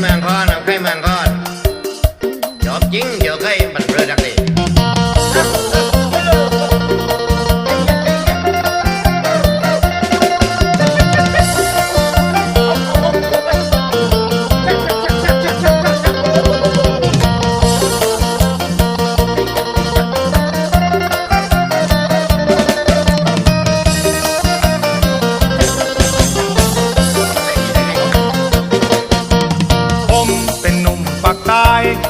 เมืองค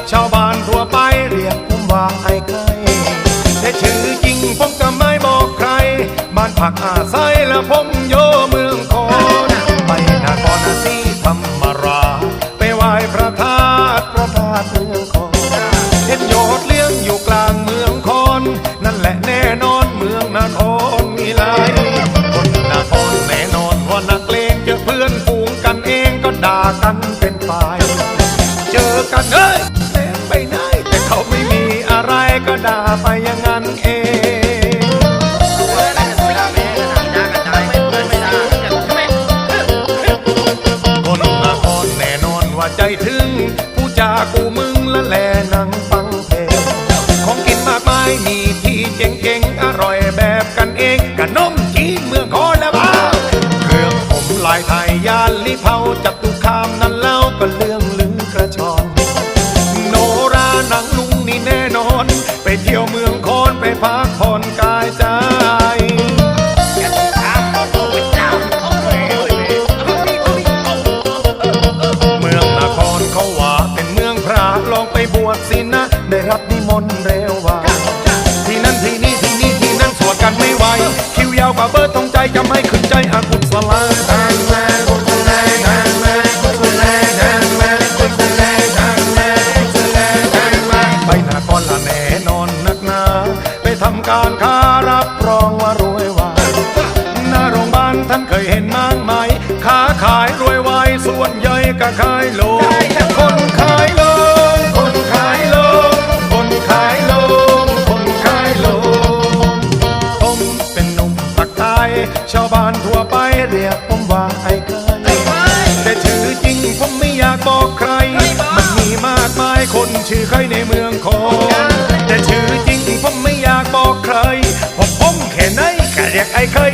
ชาวบ้านทั่วไปเรียกผมว่าไอ้ไข่แต่ชื่อจริงผมก็ไม่บอกใคร บ้านผักอาศัยและผมโยเมืองคอนไปนครศรีธรรมราชไปไหว้พระธาตุพระธาตุเมืองคอนเห็นโยดเลี้ยงอยู่กลางเมืองคอน นั่นแหละแน่นอนเมืองนครมีหลายคนนครแน่นอนว่านักเลงเจอเพื่อนฝูงกันเองก็ด่ากันเป็นฝ่ายเจอกันเอ้ย ไปไหน แต่เขาไม่มีอะไรก็ด่าไปอย่างนั้นเองคนนครแน่นอนว่าใจถึง ผู้จากูมึงละแลนังฟังเพลงของกินมากมายมีที่เจ๋งๆ อร่อยแบบกันเองกับนมจีนเมืองคอนและบ้าเครื่องผมลายไทยยานลิเผาจับ ไปพักผ่อนกายใจ เมืองนครเขาว่าเป็นเมืองพระลองไปบวชสินะ ได้รับนิมนต์เร็วว่า ที่นั่นที่นี่ที่นี่ที่นั่นสวดกันไม่ไหว คิวยาวกว่าเบิร์ดทองใจจะไม่ขึ้นใจอากุศลา ท่านเคยเห็นนางไหมค้าขายรวยไวส่วนใหญ่ก็ขายโลงคนขายโลงคนขายโลงคนขายโลงคนขายโลงผมเป็นหนุ่มปักใต้ชาวบ้านทั่วไปเรียกผมว่าไอ้เคยแต่ชื่อจริงผมไม่อยากบอกใคร มันมีมากมายคนชื่อใครในเมืองคอนแต่ชื่อจริงผมไม่อยากบอกใครผมผมแค่ไหนก็เรียกไอ้เคย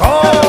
ย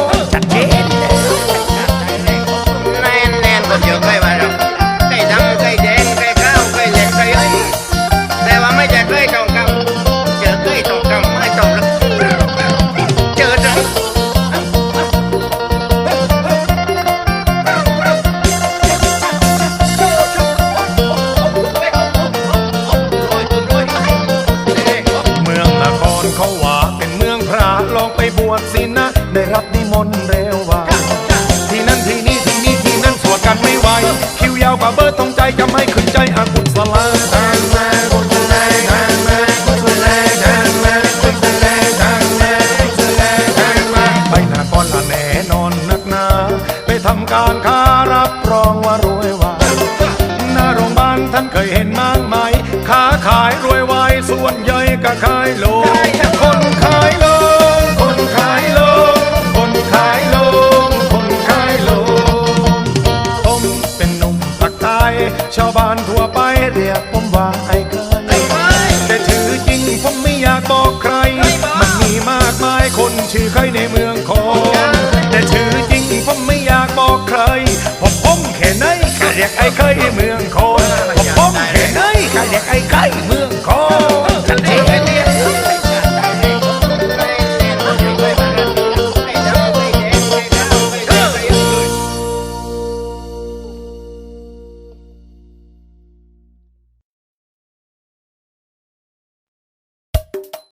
าวกว่าเบิร์ดทองใจจะไม่ขึ้นใจอากุศลาทางแม่กุศลาทางแม่กุศลาทางแม่กุศลาทางแม่กุศลาทางแม่ไปนครละแน่นอนนักหนา ไปทำการค้ารับรองว่ารวยว่าหน้าโรงพยาบาลท่านเคยเห็นมั้งไหมค้าขายรวยไวส่วนใหญ่ก็ขายโลงคน ชาวบ้านทั่วไปเรียกผมว่าไอ้เคยแต่ชื่อจริงผมไม่อยากบอกใคร มันมีมากมายคนชื่อใครในเมืองคอน